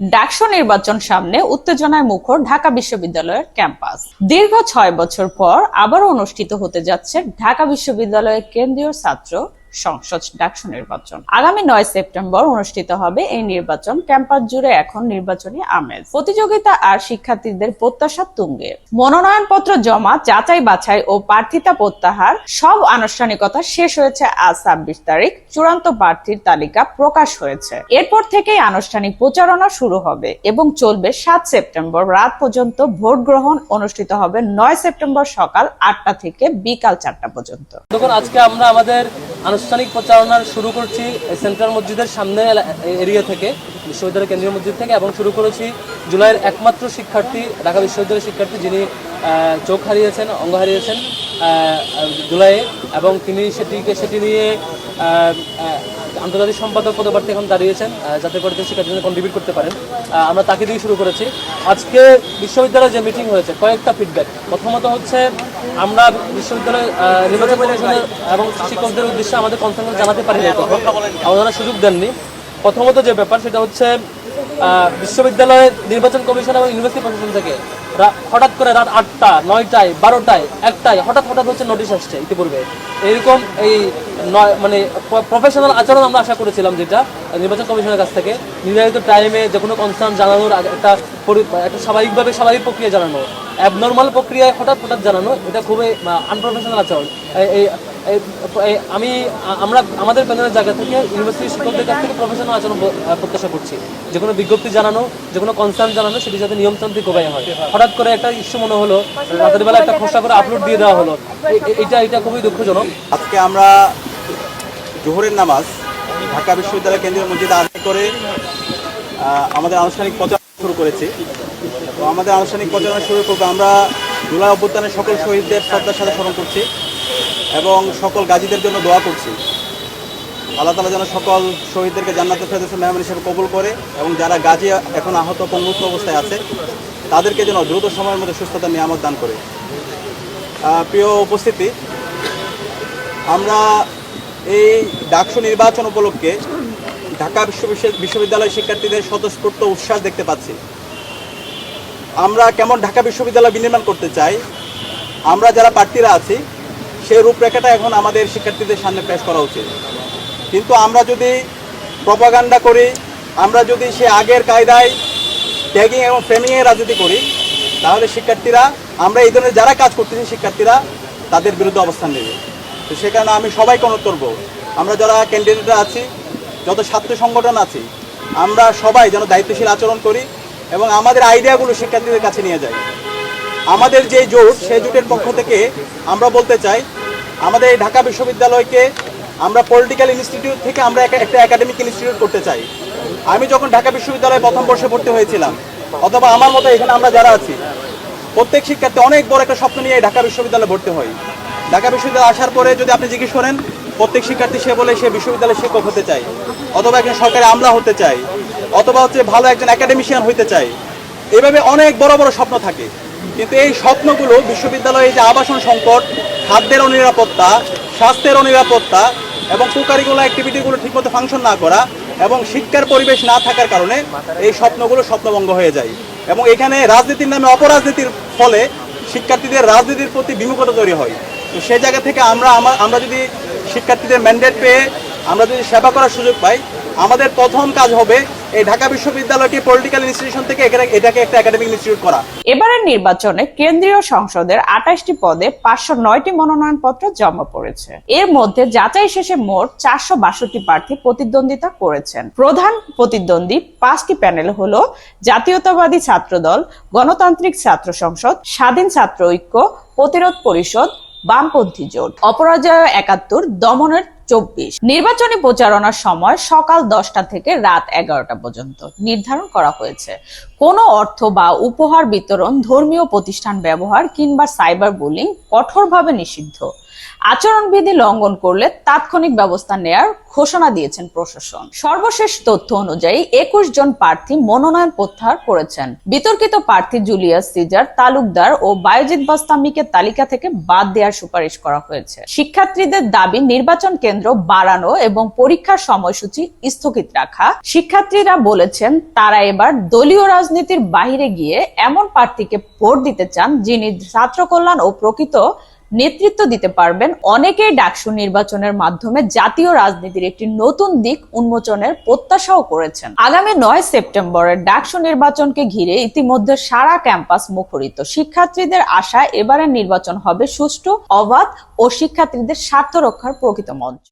ডাকসু নির্বাচন সামনে উত্তেজনায় মুখর ঢাকা বিশ্ববিদ্যালয়ের ক্যাম্পাস। দীর্ঘ ছয় বছর পর আবারও অনুষ্ঠিত হতে যাচ্ছে ঢাকা বিশ্ববিদ্যালয়ের কেন্দ্রীয় ছাত্র সংসদ ডাকসু নির্বাচন। আগামী নয় সেপ্টেম্বর অনুষ্ঠিত হবে এই নির্বাচন। ক্যাম্পাস জুড়ে এখন নির্বাচনী আমেজ। প্রতিযোগিতা আর শিক্ষার্থীদের প্রত্যাশা তুঙ্গে। মনোনয়নপত্র জমা, যাচাই বাছাই ও প্রার্থিতা প্রত্যাহার, সব আনুষ্ঠানিকতা শেষ হয়েছে আজ ছাব্বিশ তারিখ। চূড়ান্ত প্রার্থীর তালিকা প্রকাশ হয়েছে। এরপর থেকেই আনুষ্ঠানিক প্রচারণা শুরু হবে এবং চলবে সাত সেপ্টেম্বর রাত পর্যন্ত ভোট গ্রহণ অনুষ্ঠিত হবে নয় সেপ্টেম্বর সকাল আটটা থেকে বিকাল চারটা পর্যন্ত। দেখুন, আজকে আমরা আমাদের আনুষ্ঠানিক প্রচারণা শুরু করছি সেন্ট্রাল মসজিদের সামনে এরিয়া থেকে, বিশ্ববিদ্যালয় কেন্দ্রীয় মসজিদ থেকে, এবং শুরু করেছি জুলাইয়ের একমাত্র শিক্ষার্থী, ঢাকা বিশ্ববিদ্যালয়ের শিক্ষার্থী যিনি চোখ হারিয়েছেন, অঙ্গ হারিয়েছেন জুলাইয়ে, এবং তিনি সেটিকে সেটি নিয়ে আন্তর্জাতিক সম্পাদক পদপ্রার্থী এখন দাঁড়িয়েছেন যাতে করে তিনি শিক্ষার্থীদের কন্ট্রিবিউট করতে পারেন। আমরা তাকে দিয়ে শুরু করেছি। আজকে বিশ্ববিদ্যালয়ে যে মিটিং হয়েছে, কয়েকটা ফিডব্যাক প্রথমত হচ্ছে আমরা বিশ্ববিদ্যালয় নির্বাচন কমিশনের এবং শিক্ষকদের উদ্দেশ্যে আমাদের কনসার্ন জানাতে পারি না ওনারা সুযোগ দেননি। প্রথমত যে ব্যাপার, সেটা হচ্ছে বিশ্ববিদ্যালয়ের নির্বাচন কমিশন এবং ইউনিভার্সিটি প্রশাসন থেকে হঠাৎ করে রাত আটটা, নয়টায়, বারোটায়, একটায় হঠাৎ হঠাৎ হচ্ছে নোটিশ আসছে ইতিপূর্বে। এরকম এই মানে প্রফেশনাল আচরণ আমরা আশা করেছিলাম যেটা নির্বাচন কমিশনের কাছ থেকে। নির্ধারিত টাইমে যে কোনো কনসার্ন জানানোর একটা একটা স্বাভাবিকভাবে স্বাভাবিক প্রক্রিয়া জানানো। অ্যাবনর্মাল প্রক্রিয়ায় হঠাৎ হঠাৎ জানানো, এটা খুবই আনপ্রফেশনাল আচরণ আমি, আমরা, আমাদের প্যানেলের জায়গা থেকে ইউনিভার্সিটি শিক্ষকদের কাছ থেকে প্রফেশনাল আচরণ প্রত্যাশা করছি। যে কোনো বিজ্ঞপ্তি জানানো, যে কোনো কনসার্ন জানানো, সেটি যাতে নিয়মতান্ত্রিক উপায়ে হয়। হঠাৎ করে একটা ইস্যু মনে হলো, রাতের বেলা একটা খসড়া করে আপলোড দিয়ে দেওয়া হলো। এটা এটা খুবই দুঃখজনক। আজকে আমরা জোহরের নামাজ ঢাকা বিশ্ববিদ্যালয় কেন্দ্রীয় মসজিদে আদায় করে আমাদের আনুষ্ঠানিক প্রচারণা শুরু করেছি। তো আমাদের আনুষ্ঠানিক প্রচারণা শুরু করব। আমরা জুলাই অভ্যুত্থানের সকল শহীদদের শ্রদ্ধার সাথে স্মরণ করছি এবং সকল গাজীদের জন্য দোয়া করছি। আল্লাহ তালা যেন সকল শহীদদেরকে জান্নাতের ফেরদৌসে মেহমান হিসেবে কবুল করে এবং যারা গাজী এখন আহত পঙ্গুত্ব অবস্থায় আছে, তাদেরকে যেন দ্রুত সময়ের মধ্যে সুস্থতা নিয়ামত দান করে। প্রিয় উপস্থিতি, আমরা এই ডাকসু নির্বাচন উপলক্ষে ঢাকা বিশ্ববিদ্যালয় শিক্ষার্থীদের স্বতঃস্ফূর্ত উচ্ছ্বাস দেখতে পাচ্ছি। আমরা কেমন ঢাকা বিশ্ববিদ্যালয় বিনির্মাণ করতে চাই, আমরা যারা প্রার্থীরা আছি সেই রূপরেখাটা এখন আমাদের শিক্ষার্থীদের সামনে পেশ করা উচিত। কিন্তু আমরা যদি প্রপাগান্ডা করি, আমরা যদি সে আগের কায়দায় ট্যাগিং এবং ফ্রেমিংয়ের রাজনীতি করি, তাহলে শিক্ষার্থীরা, আমরা এই ধরনের যারা কাজ করতেছি শিক্ষার্থীরা, তাদের বিরুদ্ধে অবস্থান নেবে। তো সে কারণে আমি সবাইকে অনুরোধ করব, আমরা যারা ক্যান্ডিডেটরা আছি, যত ছাত্র সংগঠন আছি, আমরা সবাই যেন দায়িত্বশীল আচরণ করি এবং আমাদের আইডিয়াগুলো শিক্ষার্থীদের কাছে নিয়ে যাই আমাদের যে জোট সেই জোটের পক্ষ থেকে আমরা বলতে চাই, আমাদের এই ঢাকা বিশ্ববিদ্যালয়কে আমরা পলিটিক্যাল ইনস্টিটিউট থেকে আমরা একটা- একাডেমিক ইনস্টিটিউট করতে চাই। আমি যখন ঢাকা বিশ্ববিদ্যালয়ে প্রথম বর্ষে ভর্তি হয়েছিলাম, অথবা আমার মতো এখানে আমরা যারা আছি, প্রত্যেক শিক্ষার্থী অনেক বড় একটা স্বপ্ন নিয়ে ঢাকা বিশ্ববিদ্যালয়ে ভর্তি হয়। ঢাকা বিশ্ববিদ্যালয়ে আসার পরে যদি আপনি জিজ্ঞেস করেন প্রত্যেক শিক্ষার্থী সে বলে সে বিশ্ববিদ্যালয়ের শিক্ষক হতে চায়। অথবা একজন সরকারি আমলা হতে চায়। অথবা হচ্ছে ভালো একজন একাডেমিশিয়ান হতে চায়। এভাবে অনেক বড় বড় স্বপ্ন থাকে। কিন্তু এই স্বপ্নগুলো বিশ্ববিদ্যালয়ে যে আবাসন সংকট, খাদ্যের অনিরাপত্তা, স্বাস্থ্যের অনিরাপত্তা এবং কুকারিগুলো অ্যাক্টিভিটিগুলো ঠিকমতো ফাংশন না করা এবং শিক্ষার পরিবেশ না থাকার কারণে এই স্বপ্নগুলো স্বপ্নভঙ্গ হয়ে যায়। এবং এখানে রাজনীতির নামে অপরাজনীতির ফলে শিক্ষার্থীদের রাজনীতির প্রতি বিমুখতা তৈরি হয়। তো সেই জায়গা থেকে আমরা আমা- আমরা যদি শিক্ষার্থীদের ম্যান্ডেট পেয়ে আমরা যদি সেবা করার সুযোগ পাই, আমাদের প্রথম কাজ হবে এই ঢাকা বিশ্ববিদ্যালয়কে পলিটিক্যাল ইনস্টিটিউশন থেকে এটাকে একটা একাডেমিক ইনস্টিটিউট করা। এবারের নির্বাচনে কেন্দ্রীয় সংসদের আঠাশটি পদে পাঁচশো নয়টি মনোনয়নপত্র জমা পড়েছে। এর মধ্যে যাচাই শেষে মোট চারশো বাষট্টি প্রার্থী প্রতিদ্বন্দ্বিতা করেছেন। প্রধান প্রতিদ্বন্দ্বী পাঁচটি প্যানেল হল জাতীয়তাবাদী ছাত্রদল, গণতান্ত্রিক ছাত্র সংসদ, স্বাধীন ছাত্র ঐক্য, প্রতিরোধ পরিষদ বামপন্থী জোট অপরাজয় একাত্তর দমনের চব্বিশ। নির্বাচনী প্রচারণার সময় সকাল দশটা থেকে রাত এগারোটা পর্যন্ত নির্ধারণ করা হয়েছে। কোনো অর্থ বা উপহার বিতরণ, ধর্মীয় প্রতিষ্ঠান ব্যবহার কিংবা সাইবার বুলিং কঠোরভাবে নিষিদ্ধ। আচরণবিধি লঙ্ঘন করলে তাৎক্ষণিক ব্যবস্থা নেয়ার ঘোষণা দিয়েছেন প্রশাসন। সর্বশেষ তথ্য অনুযায়ী একুশ জন প্রার্থী মনোনয়ন প্রত্যাহার করেছেন। বিতর্কিত প্রার্থী জুলিয়াস সিজার, তালুকদার ও বায়জিৎ বাস্তামিকে তালিকা থেকে বাদ দেওয়ার সুপারিশ করা হয়েছে। শিক্ষার্থীদের দাবি, নির্বাচন কেন্দ্র বাড়ানো এবং পরীক্ষার সময়সূচি স্থগিত রাখা। শিক্ষার্থীরা বলেছেন, তারা এবার দলীয় রাজনীতির বাইরে গিয়ে এমন প্রার্থীকে ভোট দিতে চান যিনি ছাত্র কল্যাণ ও প্রকৃত নেতৃত্ব দিতে পারবেন। অনেকেই ডাকসু নির্বাচনের মাধ্যমে জাতীয় রাজনীতির একটি নতুন দিক উন্মোচনের প্রত্যাশাও করেছেন। আগামী নয় সেপ্টেম্বরের ডাকসু নির্বাচনকে ঘিরে ইতিমধ্যে সারা ক্যাম্পাস মুখরিত। শিক্ষার্থীদের আশা এবারের নির্বাচন হবে সুষ্ঠু, অবাধ ও শিক্ষার্থীদের স্বার্থ রক্ষার প্রকৃত মঞ্চ।